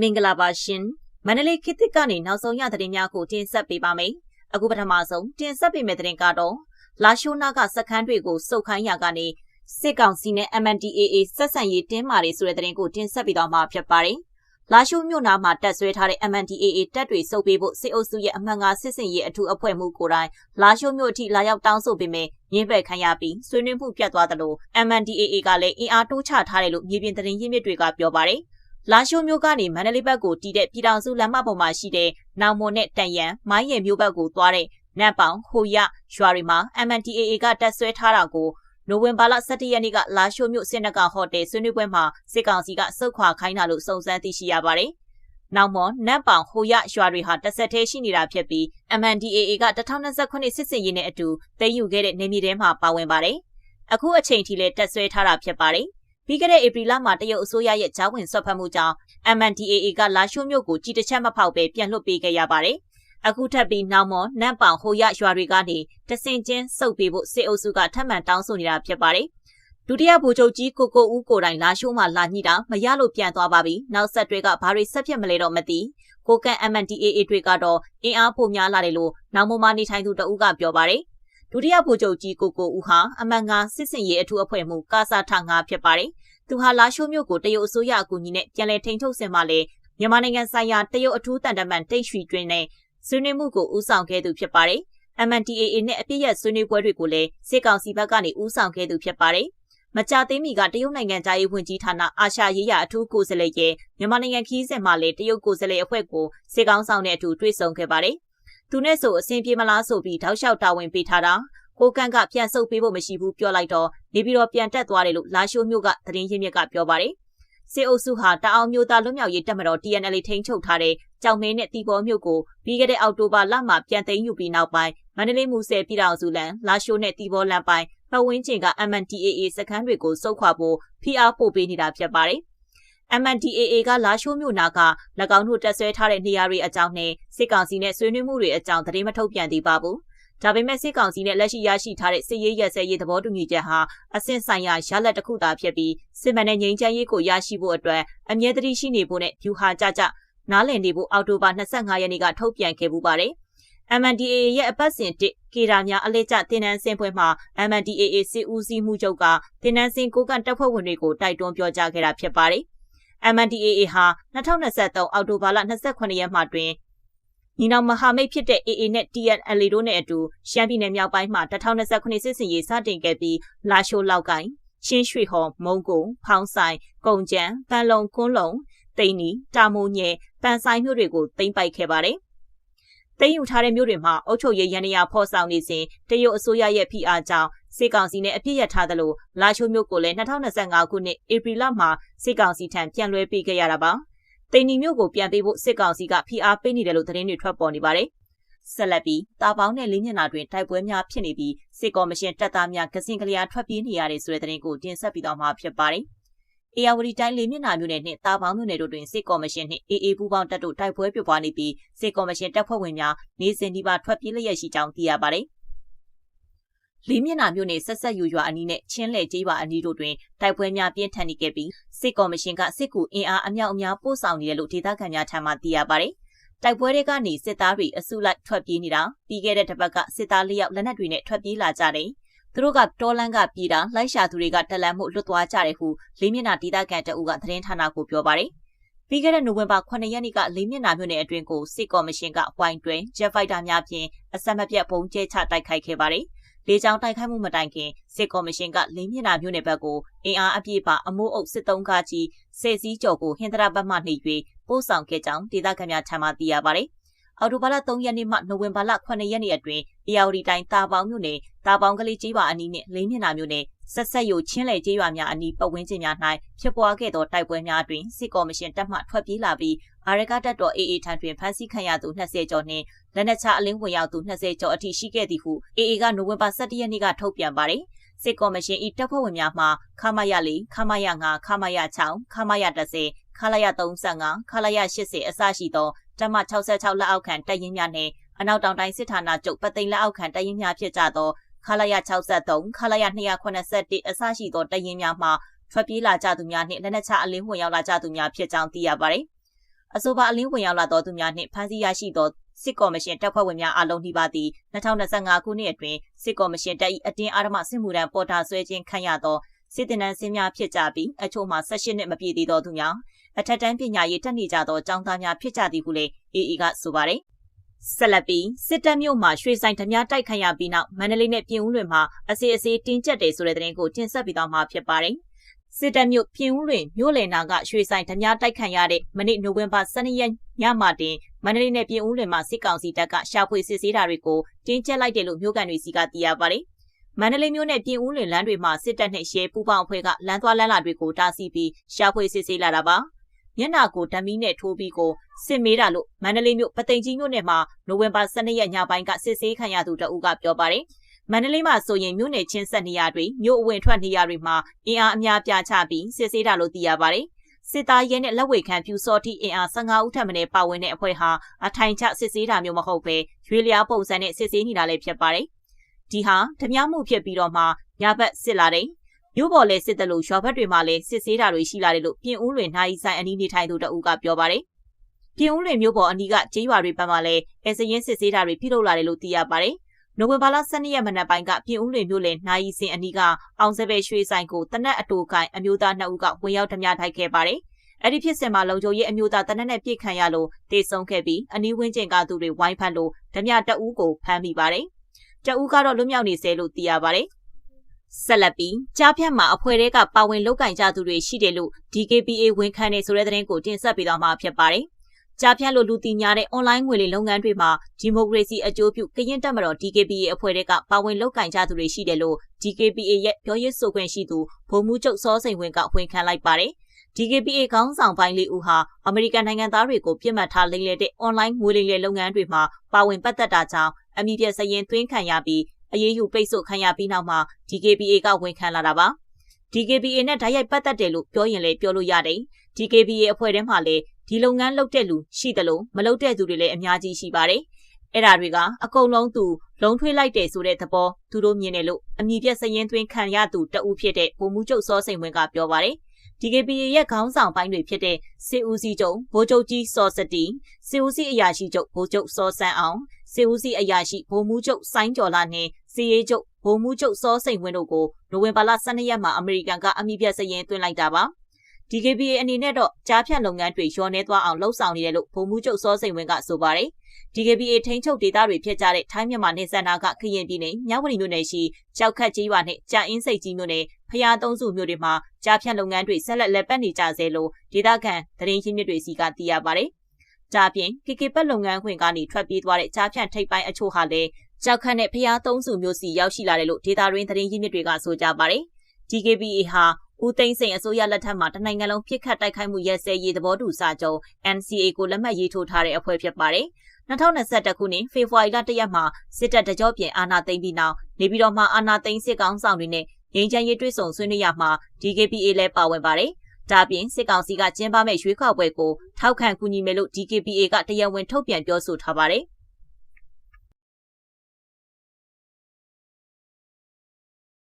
မင်္ဂလာပါရှင်မန္တလေးခေတ်သစ်ကနေနောက်ဆုံးရသတင်းများကိုတင်ဆက်ပေးပါမယ်အခုပထမဆုံးတင်ဆက်ပေးမယ့်သတင်းကတော့လာရှိုးနာကစခန်းတွေကိုစုတ်ခိုင်းရာကနေစစ်ကောင်စီနဲ့ MNDAA ဆက်ဆံရေးတင်းမာတွေဆိုတဲ့သတင်းကိုတင်ဆက်ပေးတော့မှာဖြစ်ပါတယ် လာရှိုးမြို့နာမှာတက်ဆွဲထားတဲ့ MNDAA တပ်တွေစုပ်ပေးဖို့စစ်အုပ်စုရဲ့အမှန်ငါစစ်စင်ရေးအထူးအဖွဲ့မှုကိုယ်တိုင်လာရှိုးမြို့အထိလာရောက်တောင်းဆိုပေမဲ့ညှင်းပယ်ခံရပြီးဆွေးနွေးမှုပြတ်သွားသလို MNDAA ကလည်းအင်အားတိုးချထားတယ်လို့မြေပြင်သတင်းရင်းမြစ်တွေကပြောပါတယ်လာရှိုးမြို့ကနေမန္တလေးဘက်ကိုတီးတဲ့ပြည်တော်စုလမ်းမပေါ်မှာရှိတဲ့နောင်မွန်နဲ့တန်ရန်မိုင်းရည်မြို့ဘက်ကိုသွားတဲ့နတ်ပေါင်ဟိုရရွာတွေမှာ MNDAA ကတက်ဆွဲထားတာကို နိုဝင်ဘာလ17ရက်နေ့ကလာရှိုးမြို့စင်နကဟိုတယ်ဆွေးနွေးပွဲမှာစစ်ကောင်စီကစုတ်ခွာခိုင်းတာလို့စုံစမ်းသိရှိရပါတယ်။နောက်မော်နတ်ပေါင်ဟိုရရွာတွေဟာတစ်ဆက်တည်းရှိနေတာဖြစ်ပြီး MNDAA က2029စစ်စင်ရေးနဲ့အတူသိမ်းယူခဲ့တဲ့နေမြေထဲမှာပါဝင်ပါတယ်။အခုအချိန်ထိလည်းတက်ဆွဲထားတာဖြစ်ပါတယ်။ပြီးခဲ့တဲ့ဧပြီလမှာတရုတ်အစိုးရရဲ့ဂျောင်းဝင်ဆွတ်ဖက်မှုကြောင့် MNDAA ကလာရှိုးမြို့ကိုကြီးတစ်ချက်မဖောက်ပဲပြန်လွှတ်ပေးခဲ့ရပါတယ်။ အခုထပ်ပြီးနောက်မော်နတ်ပောင်ဟိုရရွာတွေကနေတဆင်ချင်းစုပ်ပေးဖို့စစ်အုပ်စုကထပ်မံတောင်းဆိုနေတာဖြစ်ပါတယ်။ဒုတိယဗိုလ်ချုပ်ကြီးကိုကိုဦးကိုတိုင်လာရှိုးမှလာညှိတာမရလို့ပြန်သွားပါပြီ။နောက်ဆက်တွေကဘာတွေဆက်ဖြစ်မလဲတော့မသိ။ကိုကန် MNDAA တွေကတော့အင်အားပိုများလာတယ်လို့နောက်မမနေထိုင်သူတဦးကပြောပါတယ်။ဒုတိယဗိုလ်ချုပ်ကြီးကိုကိုဦးဟာအမှန်ကစစ်စင်ရေးအထူးအဖွဲ့မှုကာစာထငါဖြစ်ပါတယ်။သူဟာလာရှိုးမြို့ကိုတရုတ်အစိုးရအကူအညီနဲ့ပြန်လည်ထိန်းချုပ်စင်မှလည်းမြန်မာနိုင်ငံဆိုင်ရာတရုတ်အထူးတန်တမန်တိတ်ရွှီတွင်နဲ့ ဆွေးနွေးမှုကိုဦးဆောင်ခဲ့သူဖြစ်ပါတယ်။ MNDAA နဲ့အပြည့်ရဆွေးနွေးပွဲတွေကိုလည်းစစ်ကောင်စီဘက်ကနေဦးဆောင်ခဲ့သူဖြစ်ပါတယ်။မကြသေးမီကတရုတ်နိုင်ငံသားရေးဝန်ကြီးဌာနအာရှရေးရာအထူးကိုယ်စားလှယ်ရဲ့မြန်မာနိုင်ငံခီးစဉ်မှာလည်းတရုတ်ကိုယ်စားလှယ်အဖွဲ့ကိုစစ်ကောင်ဆောင်တဲ့အတူတွေ့ဆုံခဲ့ပါတယ်။သူနဲ့ဆိုအဆင်ပြေမလားဆိုပြီးတောက်လျှောက်တာဝန်ပေးထားတာကိုကန်ကပြန်ဆုပ်ပေးဖို့မရှိဘူးပြောလိုက်တော့နေပြီးတော့ပြန်တက်သွားတယ်လို့လာရှိုးမျိုးကသတင်းရင်းမြစ်ကပြောပါတယ် စစ်အုပ်စုဟာတအောင်မျိုးသားလွတ်မြောက်ရေးတပ်မတော် TNL ထိန်းချုပ်ထားတဲ့ကြောင်မင်းနဲ့တီဘောမြို့ကိုပြီးခဲ့တဲ့အောက်တိုဘာလမှာပြန်သိမ်းယူပြီးနောက်ပိုင်းမန္တလေးမူဆယ်ပြည်တော်စုလန်လာရှိုးနဲ့တီဘောလန်ပိုင်းပတ်ဝန်းကျင်က MNDAA စခန်းတွေကိုစုပ်ခွာဖို့ဖိအားပို့ပေးနေတာဖြစ်ပါတယ်။ MNDAA ကလာရှိုးမြို့နာက၎င်းတို့တက်ဆွဲထားတဲ့နေရာတွေအကြောင်းနဲ့စစ်ကောင်စီနဲ့ဆွေးနွေးမှုတွေအကြောင်းသတင်းမထုတ်ပြန်သေးပါဘူး။ ဒါပေမဲ့စစ်ကောင်စီနဲ့လက်ရှိရရှိထားတဲ့စစ်ရေးရဲစဲရေးသဘောတူညီချက်ဟာအဆင့်ဆိုင်ရာရလဒ်တစ်ခုသာဖြစ်ပြီးစစ်မှန်တဲ့ငြိမ်းချမ်းရေးကိုရရှိဖို့အတွက်အမြဲတမ်းရှိနေဖို့နဲ့ဖြူဟာကြကြနားလည်နေဖို့အောက်တိုဘာ25ရက်နေ့ကထုတ်ပြန်ခဲ့ပူပါတယ်။ MNDAA ရဲ့အပတ်စဉ်1ကေရာများအလဲကျတင်နန်းစင်ပွဲမှာ MNDAA စစ်ဦးစီးမှုချုပ်ကတင်နန်းစင်ကိုကန်တပ်ဖွဲ့ဝင်တွေကိုတိုက်တွန်းပြောကြားခဲ့တာဖြစ်ပါတယ်။ MNDAA ဟာ2023အောက်တိုဘာလ28ရက်မှတွင် ညီနောင်မဟာမိတ်ဖြစ်တဲ့ AA နဲ့ TNLA တို့နဲ့အတူရှမ်းပြည်နယ်မြောက်ပိုင်းမှာ2029စစ်စင်ရေးစတင်ခဲ့ပြီးလာရှိုးလောက်ကိုင်းချင်းရွှေဟော်မုံကုံဖောင်းဆိုင်ကုံကျန်းပန်လုံကွန်းလုံတိန်နီတာမိုးညဲပန်ဆိုင်မြို့တွေကိုသိမ်းပိုက်ခဲ့ပါတယ်။သိမ်းယူထားတဲ့မြို့တွေမှာအုပ်ချုပ်ရေးရန်ရာဖော်ဆောင်နေစဉ်တရုတ်အစိုးရရဲ့ဖိအားကြောင့်စစ်ကောင်စီနဲ့အပြစ်ရထားသလိုလာချိုမြို့ကိုလည်း2025ခုနှစ်ဧပြီလမှာစစ်ကောင်စီထံပြန်လွှဲပေးခဲ့ရတာပါ။ တိန်နီမြို့ကိုပြန်ပေးဖို့စစ်ကောင်စီကဖိအားပေးနေတယ်လို့သတင်းတွေထွက်ပေါ်နေပါတယ်။ဆက်လက်ပြီးတာပေါင်းနဲ့လင်းညင်နာတွင်တိုက်ပွဲများဖြစ်နေပြီးစစ်ကော်မရှင်တပ်သားများကစင်ကလျာထွက်ပြေးနေရတဲ့ဆိုတဲ့သတင်းကိုတင်ဆက်ပြီးတော့မှာဖြစ်ပါတယ်။အေယာဝတီတိုင်းလေးမျက်နှာမြို့နယ်နှင့်တာပေါင်းမြို့နယ်တို့တွင်စစ်ကော်မရှင်နှင့်အေအေပူးပေါင်းတပ်တို့တိုက်ပွဲဖြစ်ပွားနေပြီးစစ်ကော်မရှင်တပ်ဖွဲ့ဝင်များနေစဉ်ဒီပါထွက်ပြေးလျက်ရှိကြောင်းသိရပါတယ်။ လေးမျက်နှာမြို့နယ်ဆက်ဆက်ယူရွာအနီးနဲ့ချင်းလေကျေးရွာအနီးတို့တွင်တိုက်ပွဲများပြင်းထန်နေခဲ့ပြီးစစ်ကော်မရှင်ကစစ်ကူအင်အားအမြောက်အများပို့ဆောင်နေတယ်လို့ဒေသခံများထံမှသိရပါတယ်။တိုက်ပွဲတွေကနေစစ်သားတွေအစုလိုက်ထွက်ပြေးနေတာပြီးခဲ့တဲ့တစ်ပတ်ကစစ်သား၄ယောက်လက်နက်တွေနဲ့ထွက်ပြေးလာကြတယ်။သူတို့ကတောလန်းကပြေးတာလိုက်ရှာသူတွေကတက်လန့်မှုလွတ်သွားကြတယ်ဟုလေးမျက်နှာဒေသခံတအုပ်ကသတင်းဌာနကိုပြောပါတယ်။ပြီးခဲ့တဲ့နိုဝင်ဘာ9ရက်နေ့ကလေးမျက်နှာမြို့နယ်အတွင်းကိုစစ်ကော်မရှင်ကဝိုင်းတွင်ဂျက်ဖိုက်တာများဖြင့်အဆက်မပြတ်ပုံကျဲချတိုက်ခိုက်ခဲ့ပါတယ်။ လေကြောင်းတိုက်ခိုက်မှုမတိုင်ခင်စစ်ကော်မရှင်ကလင်းမြင့်နာမြို့နယ်ဘက်ကိုအင်အားအပြည့်ပါအမိုးအုပ်စစ်တုံးကားကြီးဆယ်စည်းကျော်ကိုဟင်္ဒရာဘတ်မှနှိပ်၍ပို့ဆောင်ခဲ့ကြောင်းဒေသခံများထံမှသိရပါတယ်။အော်တိုဘာလ3ရက်နေ့မှနိုဝင်ဘာလ9ရက်နေ့အတွင်းအေယာဝတီတိုင်းတာပေါင်းမြို့နယ်တာပေါင်းကလေးကြီးပါအနီးနှင့်လင်းမြင့်နာမြို့နယ်ဆက်ဆက်ယူချင်းလေကျေးရွာများအနီးပတ်ဝန်းကျင်များ၌ဖြစ်ပွားခဲ့သောတိုက်ပွဲများတွင်စစ်ကော်မရှင်တပ်မှထွက်ပြေးလာပြီး အာရကတပ်တော် AA ထံတွင်ဖမ်းဆီးခံရသူ20ကျော်နှင့်လက်နက်ချအလင်းဝင်ရောက်သူ20ကျော်အထိရှိခဲ့သည်ဟု AA ကနိုဝင်ဘာ17ရက်နေ့ကထုတ်ပြန်ပါတယ်။စစ်ကော်မရှင်၏တပ်ဖွဲ့ဝင်များမှခမရ4ခမရ5ခမရ6ခမရ10ခလာရ35ခလာရ80အစရှိသောတမ66လက်အောက်ခံတပ်ရင်းများနှင့်အနောက်တောင်တိုင်းစစ်ဌာနချုပ်ပသိမ်လက်အောက်ခံတပ်ရင်းများဖြစ်ကြသောခလာရ63ခလာရ281အစရှိသောတပ်ရင်းများမှထွက်ပြေးလာကြသူများနှင့်လက်နက်ချအလင်းဝင်ရောက်လာကြသူများဖြစ်ကြောင်းသိရပါတယ်။ အဆိုပါအလင်းဝင်ရောက်လာသောသူများနှင့်ဖမ်းဆီးရရှိသောစစ်ကော်မရှင်တပ်ဖွဲ့ဝင်များအားလုံးနှိပါသည်2025ခုနှစ်အတွင်းစစ်ကော်မရှင်တပ်၏အတင်းအာရမစစ်မှုထမ်းပေါ်တာဆွဲခြင်းခံရသောစစ်တင်နန်းစင်းများဖြစ်ကြပြီးအချို့မှာ18နှစ်မပြည့်သေးသောသူများအထက်တန်းပညာရေးတက်နေကြသောကျောင်းသားများဖြစ်ကြသည်ဟုလည်း AA ကဆိုပါတယ်ဆက်လက်ပြီးစစ်တပ်မြို့မှာရွှေဆိုင်ဓမြတိုက်ခိုက်ရပြီးနောက်မန္တလေးနဲ့ပြင်ဦးလွင်မှာအစီအစီတင်းကျပ်တယ်ဆိုတဲ့သတင်းကိုတင်ဆက်ပြီးတော့မှာဖြစ်ပါတယ်။ စစ်တပ်မြို့ပြင်ဦးလွင်မြို့လယ်နာကရွှေဆိုင်ဓမြတိုက်ခိုက်ရတဲ့မနေ့နိုဝင်ဘာ12ရက်ညမှာတင်မန္တလေးနဲ့ပြင်ဦးလွင်မှာစစ်ကောင်စီတပ်ကရှာဖွေစစ်ဆေးတာတွေကိုတင်းကျပ်လိုက်တယ်လို့မြို့ကန်တွေစီကသိရပါတယ်။မန္တလေးမြို့နယ်ပြင်ဦးလွင်လမ်းတွေမှာစစ်တပ်နဲ့ရဲပူးပေါင်းအဖွဲ့ကလမ်းသွားလမ်းလာတွေကိုတားဆီးပြီးရှာဖွေစစ်ဆေးလာတာပါ။မျက်နာကိုဓာမီနဲ့ထိုးပြီးကိုစစ်မေးတာလို့မန္တလေးမြို့ပသိမ်ကြီးမြို့နယ်မှာနိုဝင်ဘာ12ရက်ညပိုင်းကစစ်ဆေးခံရသူတအုပ်ကပြောပါတယ်။ မန္တလေးမှာဆိုရင်မြို့နယ်ချင်းဆက်နေရာတွေမြို့အဝင်ထွက်နေရာတွေမှာအင်အားအများပြားချပြီးစစ်ဆေးတာလို့သိရပါတယ်။စစ်သားရဲနဲ့လက်ဝေခံပြူစောတိအင်အား15ဦးထပ်မံပါဝင်တဲ့အဖွဲ့ဟာအထိုင်ချစစ်ဆေးတာမျိုးမဟုတ်ပဲရွေလျားပုံစံနဲ့စစ်ဆေးနေတာလည်းဖြစ်ပါတယ်။ဒီဟာဓမြမှုဖြစ်ပြီးတော့မှညဘက်စစ်လာတဲ့မြို့ပေါ်လဲစစ်တယ်လို့ရွာဘက်တွေမှာလဲစစ်ဆေးတာတွေရှိလာတယ်လို့ပြင်ဦးလွင်နိုင်ဆိုင်အနီးနေထိုင်သူတအူးကပြောပါတယ်။ပြင်ဦးလွင်မြို့ပေါ်အနီးကကျေးရွာတွေဘက်မှာလဲအဲစရင်စစ်ဆေးတာတွေပြုလုပ်လာတယ်လို့သိရပါတယ်။ နိုဝင်ဘာလ12ရက်မနက်ပိုင်းကပြင်ဦးလွင်မြို့လယ်နိုင်စင်အနီးကအောင်စပယ်ရွှေဆိုင်ကိုတနက်အတူကိုင်အမျိုးသားနှစ်ဦးကဝင်ရောက်ဓမြထိုက်ခဲ့ပါတယ်။အဲ့ဒီဖြစ်စဉ်မှာလုံခြုံရေးအမျိုးသားတနက်နဲ့ပြစ်ခံရလို့တေဆုံးခဲ့ပြီးအနီးဝန်းကျင်ကသူတွေဝိုင်းဖက်လို့ဓမြတအူးကိုဖမ်းမိပါတယ်။တအူးကတော့လွတ်မြောက်နေစေလို့သိရပါတယ်။ဆက်လက်ပြီးကြားဖြတ်မှာအဖွဲ့တွေကပါဝင်လုတ်ကင်ကြသူတွေရှိတယ်လို့ DKPA ဝန်ခံနေဆိုတဲ့သတင်းကိုတင်ဆက်ပေးသွားမှာဖြစ်ပါတယ်။ ကြားဖြတ်လို့လူတီများတဲ့ online ငွေလိမ်လုပ်ငန်းတွေမှာဒီမိုကရေစီအကျိုးပြုကရင်တပ်မတော် DKPA အဖွဲ့တွေကပါဝင်လုတ်ကင်ကြသူတွေရှိတယ်လို့ DKPA ရဲ့ပြောရေးဆိုခွင့်ရှိသူဗိုလ်မှူးချုပ်စောစိန်ဝင်းကဝန်ခံလိုက်ပါတယ်။ DKPA ခေါင်းဆောင်ပိုင်းလေးဦးဟာအမေရိကန်နိုင်ငံသားတွေကိုပြစ်မှတ်ထားလိမ့်လေတဲ့ online ငွေလိမ်လုပ်ငန်းတွေမှာပါဝင်ပတ်သက်တာကြောင့်အမိပြစရင်သွင်းခံရပြီးအရေးယူပိတ်ဆို့ခံရပြီးနောက်မှာ DKBA ကဝန်ခံလာတာပါ။ DKBA နဲ့ဓာတ်ရိုက်ပတ်သက်တယ်လို့ပြောရင်လည်းပြောလို့ရတယ်။ DKBA အဖွဲ့ထဲမှာလည်း ဒီလုပ်ငန်းလုပ်တဲ့လူရှိတယ်လို့မလုပ်တဲ့သူတွေလည်းအများကြီးရှိပါတယ်။အဲ့ဒါတွေကအကုန်လုံးသူလုံးထွေးလိုက်တယ်ဆိုတဲ့သဘောသူတို့မြင်တယ်လို့အမည်ပြစရင်သွင်းခံရသူတဦးဖြစ်တဲ့ဗိုလ်မှူးချုပ်စောစိန်ဝင်းကပြောပါတယ်။ DKBA ရဲ့ခေါင်းဆောင်ပိုင်းတွေဖြစ်တဲ့စစ်ဦးစီးချုပ်ဗိုလ်ချုပ်ကြီးစောစတီစစ်ဦးစီးအရာရှိချုပ်ဗိုလ်ချုပ်စောစန်းအောင်စစ်ဦးစီးအရာရှိဗိုလ်မှူးချုပ်စိုင်းကျော်လာနဲ့စီရေးချုပ်ဗိုလ်မှူးချုပ်စောစိန်ဝင်းတို့ကိုနိုဝင်ဘာလ12ရက်မှာအမေရိကန်ကအမိပြစရင်သွင်းလိုက်တာပါ DKBA အနေနဲ့တော့ကြားဖြတ်လုပ်ငန်းတွေရောနေသွားအောင်လှုပ်ဆောင်နေတယ်လို့ဗိုလ်မှူးချုပ်စောစိန်ဝင်းကဆိုပါတယ်။ DKBA ထိန်းချုပ်ဒေသတွေဖြစ်ကြတဲ့ထိုင်းမြန်မာနယ်စပ်နာကခရင်ပြည်နယ်မြဝတီမြို့နယ်ရှိကြောက်ခတ်ကြီးရွာနဲ့ကြာအင်းစိတ်ကြီးမြို့နယ်ဖျားသုံးစုမြို့တွေမှာကြားဖြတ်လုပ်ငန်းတွေဆက်လက်လက်ပတ်နေကြဆဲလို့ဒေသခံသတင်းရင်းမြစ်တွေစီကသိရပါတယ်။ဒါပြင် KK ပတ်လုပ်ငန်းခွင်ကနေထွက်ပြေးသွားတဲ့ကြားဖြတ်ထိပ်ပိုင်းအချို့ဟာလည်းကြောက်ခတ်နဲ့ဖျားသုံးစုမျိုးစီရောက်ရှိလာတယ်လို့ဒေတာရင်းသတင်းရင်းမြစ်တွေကဆိုကြပါတယ်။ DKBA ဟာ ဦးသိန်းစိန်အစိုးရလက်ထက်မှာတနိုင်ငံလုံးပြစ်ခတ်တိုက်ခိုက်မှုရဲစဲရေးသဘောတူစာချုပ် NCA ကိုလက်မှတ်ရေးထိုးထားတဲ့အဖွဲ့ဖြစ်ပါတယ်။2021ခုနှစ်ဖေဖော်ဝါရီလ1ရက်မှာစစ်တပ်တကြောပြင်အာဏာသိမ်းပြီးနောက်နေပြည်တော်မှာအာဏာသိမ်းစစ်ကောင်ဆောင်တွေနဲ့ငြိမ်းချမ်းရေးတွဲဆောင်ဆွေးနွေးရမှာ DKBA လည်းပါဝင်ပါတယ်။ဒါပြင်စစ်ကောင်စီကကျင်းပမဲ့ရွေးကောက်ပွဲကိုထောက်ခံကူညီမယ်လို့ DKBA ကတရားဝင်ထုတ်ပြန်ပြောဆိုထားပါတယ်။